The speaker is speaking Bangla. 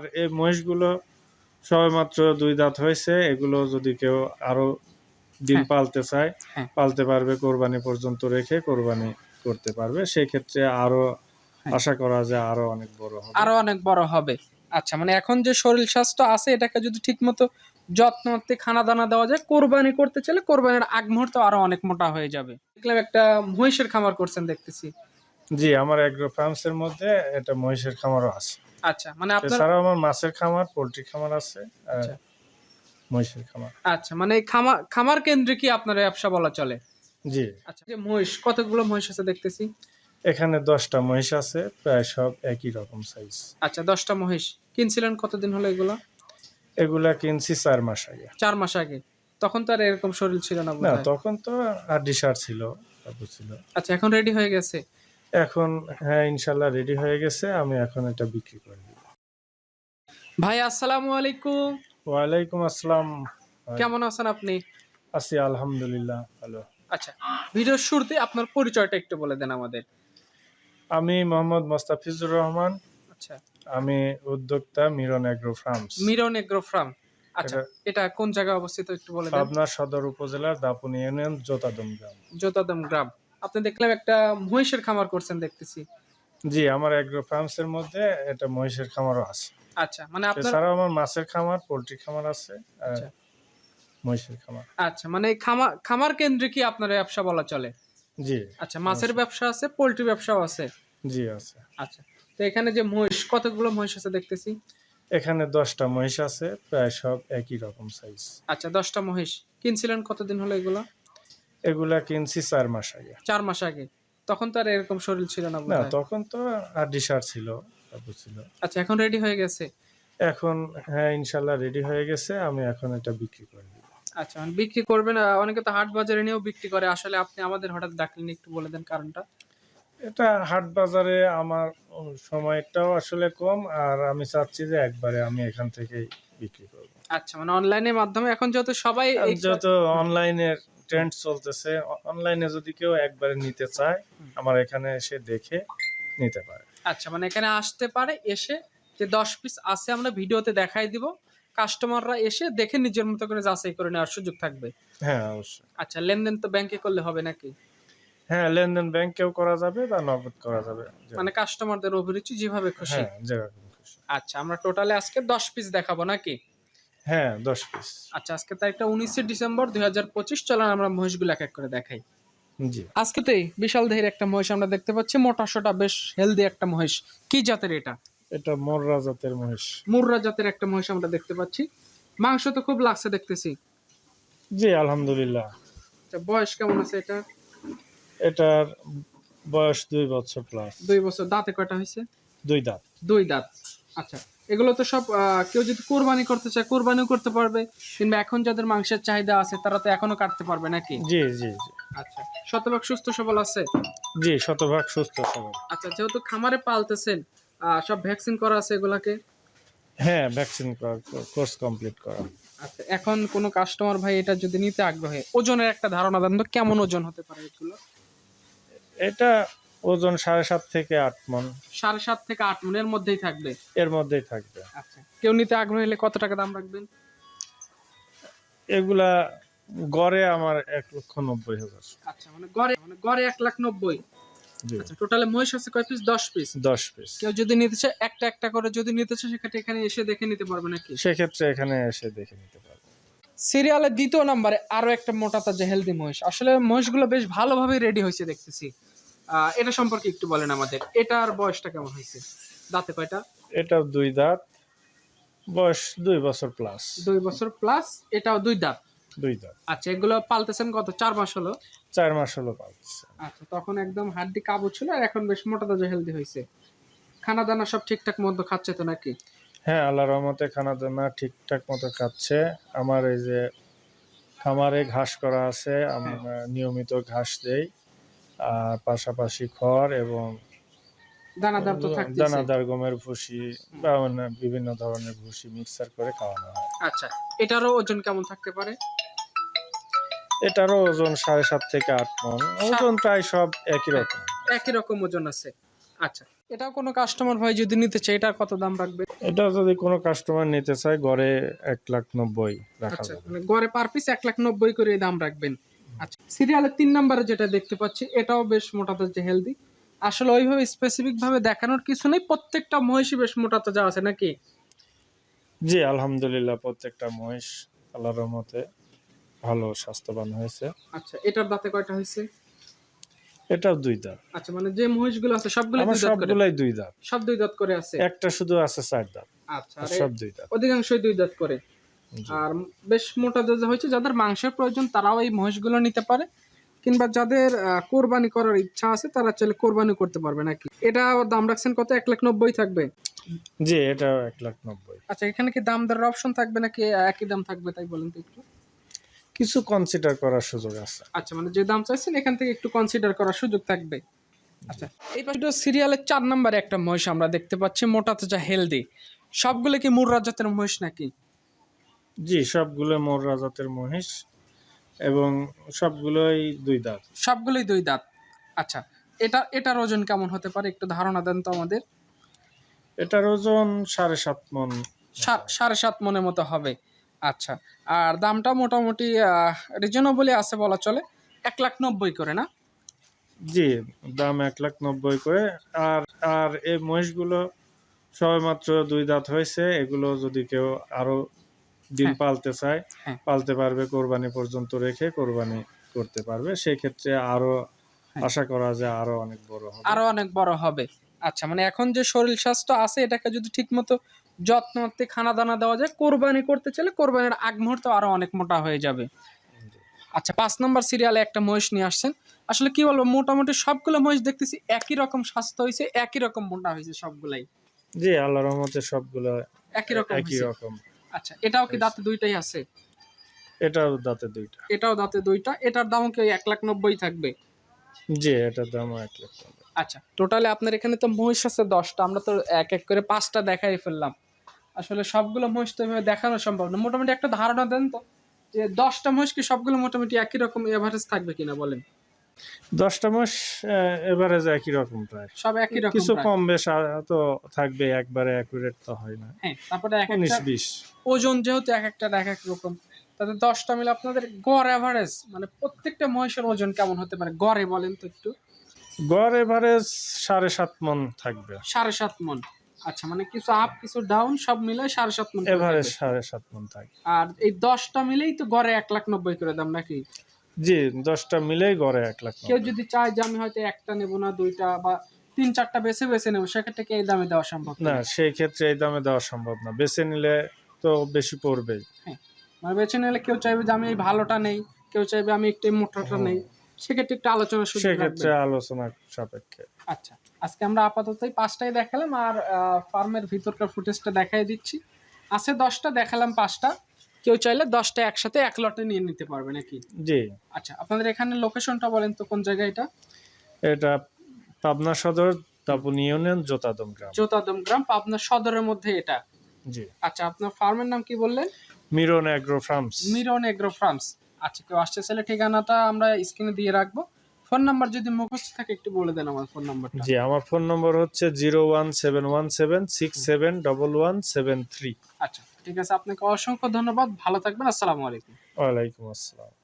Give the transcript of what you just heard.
আর এই মহিষগুলো সবেমাত্র দুই দাঁত হয়েছে এগুলো যদি কেউ আরও দিন হ্যাঁ। পালতে চায় হ্যাঁ। পালতে পারবে কোরবানি পর্যন্ত রেখে কোরবানি করতে পারবে সেই ক্ষেত্রে আরও হ্যাঁ। আশা করা যায় আরও অনেক বড় হবে আরও অনেক বড় হবে আচ্ছা মানে এখন যে শরীর স্বাস্থ্য আছে এটাকে যদি ঠিক মতো যত্ন করতে খানা দানা দেওয়া যায় কোরবানি করতে চাইলে কোরবানির আগ মুহূর্তে আরও অনেক মোটা হয়ে যাবে দেখলাম একটা মহিষের খামার করছেন দেখতেছি জি আমার এগ্রো ফার্মস এর মধ্যে এটা মহিষের খামারও আছে আচ্ছা মানে আপনার আমার মাছের খামার পোল্ট্রি খামার আছে আচ্ছা। মহিষের খামার। আচ্ছা মানে খামার খামার কেন্দ্রে কি আপনার ব্যবসা বলা চলে? জি। আচ্ছা যে মহিষ কতগুলো মহিষ আছে দেখতেছি? এখানে দশটা মহিষ আছে প্রায় সব একই রকম সাইজ আচ্ছা দশটা মহিষ। কিনছিলেন কতদিন হলো এগুলো? এগুলা কিনছি চার মাস আগে। চার মাস আগে। তখন তো আর এরকম শরীর ছিল না না তখন তো আর সার ছিল ছিল। আচ্ছা এখন রেডি হয়ে গেছে। এখন হ্যাঁ ইনশাল্লাহ রেডি হয়ে গেছে আমি এখন এটা বিক্রি করে দিব। ভাই আসসালামু আলাইকুম। ওয়ালাইকুম আসসালাম। কেমন আছেন আপনি? আছি আলহামদুলিল্লাহ ভালো। আচ্ছা ভিডিওর শুরুতে আপনার পরিচয়টা একটু বলে দেন আমাদের। আমি মোহাম্মদ মোস্তাফিজুর রহমান। আচ্ছা। আমি উদ্যোক্তা Miron agro farms. Miron agro farm. আচ্ছা এটা- কোন জায়গায় অবস্থিত একটু বলে দেন। পাবনা সদর উপজেলার দাপুনি ইউনিয়ন জোতাদম গ্রাম। জোতাদম গ্রাম। আপনি দেখলাম একটা মহিষের খামার করছেন দেখতেছি। জি আমার এগ্রো ফার্মস এর মধ্যে এটা মহিষের খামারও আছে। আচ্ছা মানে আপনার এছাড়াও আমার মাছের খামার পোল্ট্রি খামার আছে আচ্ছা। মহিষের খামার। আচ্ছা মানে খামার খামার কেন্দ্রে কি আপনার ব্যবসা বলা চলে? জি আচ্ছা মাছের ব্যবসা আছে পোল্ট্রি ব্যবসাও আছে? জি আছে। আচ্ছা তো এখানে যে মহিষ কতগুলো মহিষ আছে দেখতেছি? এখানে দশটা মহিষ আছে প্রায় সব একই রকম সাইজ আচ্ছা দশটা মহিষ। কিনছিলেন কতদিন হলো এগুলো? এগুলা কিনছি চার মাস আগে। চার মাস আগে। তখন তো আর এরকম শরীর ছিল না না তখন তো হাড্ডি সার ছিল ছিল। আচ্ছা এখন রেডি হয়ে গেছে? এখন হ্যাঁ ইনশাল্লাহ রেডি হয়ে গেছে আমি এখন এটা বিক্রি করে দিব। আচ্ছা বিক্রি করবেন অনেকে তো হাট বাজারে নিয়েও বিক্রি করে। আসলে আপনি আমাদের হঠাৎ ডাকলেন একটু বলে দেন কারণটা। এটা হাট বাজারে আমার সময়টাও আসলে কম আর আমি চাচ্ছি যে একবারে আমি এখান থেকেই বিক্রি করব। আচ্ছা মানে অনলাইনের মাধ্যমে এখন যেহেতু সবাই যত অনলাইনের ট্রেন্ড চলতেছে। অনলাইনে যদি কেউ একবারে নিতে চায় আমার এখানে এসে দেখে নিতে পারে। আচ্ছা মানে এখানে আসতে পারে এসে যে দশ পিস আছে আমরা ভিডিওতে দেখাই দিব। কাস্টমাররা এসে দেখে নিজের মতো করে যাচাই করে নেওয়ার সুযোগ থাকবে। হ্যাঁ অবশ্যই। আচ্ছা লেনদেন তো ব্যাংকে করলে হবে নাকি? হ্যাঁ লেনদেন ব্যাংকেও করা যাবে বা নগদ করা যাবে। মানে কাস্টমারদের অভিরুচি যেভাবে খুশি। হ্যাঁ যেরকম খুশি। আচ্ছা আমরা টোটালে আজকে দশ পিস দেখাবো নাকি? হ্যাঁ দশ পিস আচ্ছা আজকে তারিখটা উনিশে ডিসেম্বর দুই হাজার পঁচিশ। চলেন আমরা মহিষগুলো এক এক করে দেখাই। জি। আজকে তো এই বিশাল দেহের একটা মহিষ আমরা দেখতে পাচ্ছি মোটা সোটা বেশ হেলদি একটা মহিষ। কি জাতের এটা? এটা মোররা জাতের মহিষ। মুর্রা জাতের একটা মহিষ আমরা দেখতে পাচ্ছি। মাংস তো খুব লাগছে দেখতেছি। জি আলহামদুলিল্লাহ। আচ্ছা, বয়স কেমন আছে এটা? এটার বয়স দুই বছর প্লাস দুই বছর। দাঁতে কয়টা হয়েছে? দুই দাঁত। দুই দাঁত। আচ্ছা এগুলো তো সব কেউ যদি কোরবানি করতে চায় কোরবানিও করতে পারবে। কিংবা এখন যাদের মাংসের চাহিদা আছে তারা তো এখনও কাটতে পারবে নাকি? জি জি জি। আচ্ছা শতভাগ সুস্থ সবল আছে? জি শতভাগ সুস্থ সবল। আচ্ছা যেহেতু খামারে পালতেছেন সব ভ্যাকসিন করা আছে এগুলাকে? হ্যাঁ ভ্যাকসিন কোর্স কমপ্লিট করা। আচ্ছা এখন কোনো কাস্টমার ভাই এটা যদি নিতে আগ্রহী ওজনের একটা ধারণা দেন তো কেমন ওজন হতে পারে এগুলো? এটা ওজন সাড়ে সাত থেকে আট মন। সাড়ে সাত থেকে আট মনের মধ্যেই থাকবে? এর মধ্যেই থাকবে। আচ্ছা। কেউ নিতে আগ্রহী হলে কত টাকা দাম রাখবেন? এগুলা গড়ে আমার এক লক্ষ নব্বই হাজার। আচ্ছা মানে গড়ে মানে গড়ে এক লাখ নব্বই। আচ্ছা টোটালে মহিষ আছে কয় পিস দশ পিস দশ পিস কেউ যদি নিতে চায় একটা একটা করে যদি নিতে চায় সেক্ষেত্রে এখানে এসে দেখে নিতে পারবে নাকি? সেক্ষেত্রে এখানে এসে দেখে নিতে পারবে। সিরিয়ালের দ্বিতীয় নাম্বারে আরও একটা মোটা তাজা হেলদি মহিষ। আসলে মহিষগুলো বেশ ভালোভাবে রেডি হয়েছে দেখতেছি। এটা সম্পর্কে একটু বলেন আমাদের। এটার বয়সটা কেমন হয়েছে? দাঁতে কয়টা? এটাও দুই দাঁত। বয়স দুই বছর প্লাস দুই বছর প্লাস এটাও দুই দাঁত? দুই দাঁত। আচ্ছা এগুলো পালতেছেন কত? চার মাস হলো? চার মাস হলো পাচ্ছে আচ্ছা তখন একদম হাড্ডি কাবু ছিল আর এখন বেশ মোটা তাজা হেলদি হয়েছে। খানা দানা সব ঠিকঠাক মতো খাচ্ছে তো নাকি? হ্যাঁ আল্লাহ রহমতে খানা দানা ঠিকঠাক মতো খাচ্ছে। আমার এই যে খামারে ঘাস করা আছে আমরা হ্যাঁ। নিয়মিত ঘাস দেই। আর পাশাপাশি খড় এবং দানাদার তো থাকছে দানাদার গমের ভুসি বা অন্য বিভিন্ন ধরনের ভুসি মিক্সার করে খাওয়ানো হয়। আচ্ছা এটারও ওজন কেমন থাকতে পারে? এটারও ওজন সাড়ে সাত থেকে আট মন। ওজন প্রায় সব একই রকম। একই রকম ওজন আছে। আচ্ছা এটা কোনো কাস্টমার ভাই যদি নিতে চায় এটা কত দাম রাখবে? এটা যদি কোনো কাস্টমার নিতে চায় গড়ে এক লাখ নব্বই রাখা আচ্ছা যাবে। মানে গড়ে পার পিস এক লাখ নব্বই করে দাম রাখবেন। আচ্ছা সিরিয়ালের তিন নম্বরে যেটা দেখতে পাচ্ছি এটাও বেশ মোটা তাজা হেলদি আসলে ওইভাবে স্পেসিফিক ভাবে দেখানোর কিছু নেই প্রত্যেকটা মহিষই বেশ মোটা তাজা আছে নাকি? জি আলহামদুলিল্লাহ প্রত্যেকটা মহিষ আল্লাহর রহমতে ভালো স্বাস্থ্যবান হয়েছে। আচ্ছা এটার দাঁতে কয়টা হয়েছে? এটাও দুই দাঁত। আচ্ছা মানে যে মহিষগুলো আছে সবগুলো দুই দাঁত সবগুলাই দুই দাঁত। সব দুই দাঁত করে আছে? একটা শুধু আছে চার দাঁত। আচ্ছা সব দুই দাঁত। অধিকাংশই দুই দাঁত করে। আর বেশ মোটা তাজা হয়েছে যাদের মাংসের প্রয়োজন তারাও এই মহিষগুলো নিতে পারে। কিংবা যাদের কোরবানি করার ইচ্ছা আছে তারা চাইলে কোরবানি করতে পারবে নাকি এটা দাম রাখছেন কত? এক লাখ নব্বই থাকবে? জি এটা এক লাখ নব্বই। আচ্ছা এখানে কি দাম দরের অপশন থাকবে নাকি একই দাম থাকবে? তাই বলেন তো একটু। কিছু কনসিডার করার সুযোগ আছে। আচ্ছা মানে যে দাম চাইছেন এখান থেকে একটু কনসিডার করার সুযোগ থাকবে। আচ্ছা এই পাশে সিরিয়ালের চার নম্বরে একটা মহিষ আমরা দেখতে পাচ্ছি মোটা তাজা হেলদি সবগুলো কি মুর্রা জাতের মহিষ নাকি? জি সবগুলো মোর রাজাতের মহিষ এবং সবগুলোই দুই দাঁত। সবগুলোই দুই দাঁত। আচ্ছা এটা এটার ওজন কেমন হতে পারে? একটু ধারণা দেন তো আমাদের। এটার ওজন সাড়ে সাত মন। সাড়ে সাত মনের মতো হবে। আচ্ছা আর দামটা মোটামুটি রিজনেবলই আছে বলা চলে এক লাখ নব্বই করে না? জি দাম এক লাখ নব্বই করে। আর আর এই মহিষগুলো সবেমাত্র দুই দাঁত হয়েছে এগুলো যদি কেউ আরও দিন হ্যাঁ। পালতে চায় হ্যাঁ। পালতে পারবে কোরবানি পর্যন্ত রেখে কোরবানি করতে পারবে। সেই ক্ষেত্রে আরও হ্যাঁ। আশা করা যায় আরও অনেক বড় হবে। আরও অনেক বড় হবে। আচ্ছা মানে এখন যে শরীর স্বাস্থ্য আছে এটাকে যদি ঠিক মতো যত্ন নিতে খানা দানা দেওয়া যায় কোরবানি করতে চাইলে কোরবানির আগ মুহূর্তে আরও অনেক মোটা হয়ে যাবে। আচ্ছা পাঁচ নম্বর সিরিয়ালে একটা মহিষ নিয়ে আসছেন। আসলে কি বলব মোটামুটি সবগুলো মহিষ দেখতেছি একই রকম স্বাস্থ্য হয়েছে একই রকম মোটা হয়েছে সবগুলাই। জি আল্লাহ রহমতে সবগুলো একই রকম একই রকম। আচ্ছা এটাও কি দাঁতে দুইটাই আছে? এটাও দাঁতে দুইটা। এটাও দাঁতে দুইটা। এটার দামও কি এক লাখ নব্বই থাকবে? জি এটার দাম এক লাখ আচ্ছা টোটালি আপনার এখানে তো মহিষ আছে দশটা আমরা তো এক এক করে পাঁচটা দেখাই ফেললাম। আসলে সবগুলো মহিষ তো এভাবে দেখানো সম্ভব না। মোটামুটি একটা ধারণা দেন তো যে দশটা মহিষ কি সবগুলো মোটামুটি একই রকম এভারেজ থাকবে কিনা বলেন? দশটা মাস এভারেজ একই রকম প্রায়। সব একই রকম কিছু কম বেশ তো থাকবে একবারে অ্যাকুরেট তো হয় না। হ্যাঁ তারপরে এক উনিশ বিশ। ওজন যেহেতু এক একটা এক এক রকম তাতে দশটা মিলে আপনাদের গড় এভারেজ মানে প্রত্যেকটা মহিষের ওজন কেমন হতে পারে? গড়ে বলেন তো একটু। গড় এভারেজ সাড়ে সাত মন থাকবে। সাড়ে সাত মন। আচ্ছা মানে কিছু আপ কিছু ডাউন সব মিলে সাড়ে সাত মন এভারেজ সাড়ে সাত মন থাকবে আর এই দশটা মিলেই তো গড়ে এক লাখ নব্বই করে দাম নাকি? জি দশটা মিলেই গড়ে এক লাখ কেউ যদি চায় যে আমি হয়তো একটা নেব না দুইটা বা তিন চারটা বেছে বেছে নেব সেক্ষেত্রে কি এই দামে দেওয়া সম্ভব? না সেই ক্ষেত্রে এই দামে দেওয়া সম্ভব না। বেছে নিলে তো বেশি পড়বেই। মানে বেছে নিলে কেউ চাইবে যে আমি এই ভালোটা নেই কেউ চাইবে আমি একটু মোটাটা নেই সেক্ষেত্রে একটু আলোচনা সুযোগ সেক্ষেত্রে। আলোচনা সাপেক্ষে। আচ্ছা আজকে আমরা আপাতত এই পাঁচটাই দেখালাম আর ফার্মের ভিতরকার ফুটেজটা দেখাই দিচ্ছি। আছে দশটা দেখালাম পাঁচটা। কেউ চাইলে দশটা একসাথে এক লটে নিয়ে নিতে পারবে নাকি? জি। আচ্ছা আপনাদের এখানে লোকেশনটা বলেন তো কোন জায়গায় এটা? এটা পাবনা সদর তাপুন ইউনিয়ন জোতাদম গ্রাম। জোতাদম গ্রাম পাবনা সদরের মধ্যে এটা? জি। আচ্ছা আপনার ফার্মের নাম কি বললেন? Miron agro farms. Miron agro farms. আচ্ছা কেউ আসতে চাইলে ঠিকানাটা আমরা স্ক্রিনে দিয়ে রাখব। ফোন নাম্বার যদি মুখস্থ থাকে একটু বলে দেন আমার ফোন নাম্বারটা। জি আমার ফোন নাম্বার হচ্ছে zero one seven one seven six seven double one seven three. আচ্ছা ঠিক আছে আপনাকে অসংখ্য ধন্যবাদ ভালো থাকবেন আসসালামু আলাইকুম। ওয়ালাইকুম আসসালাম।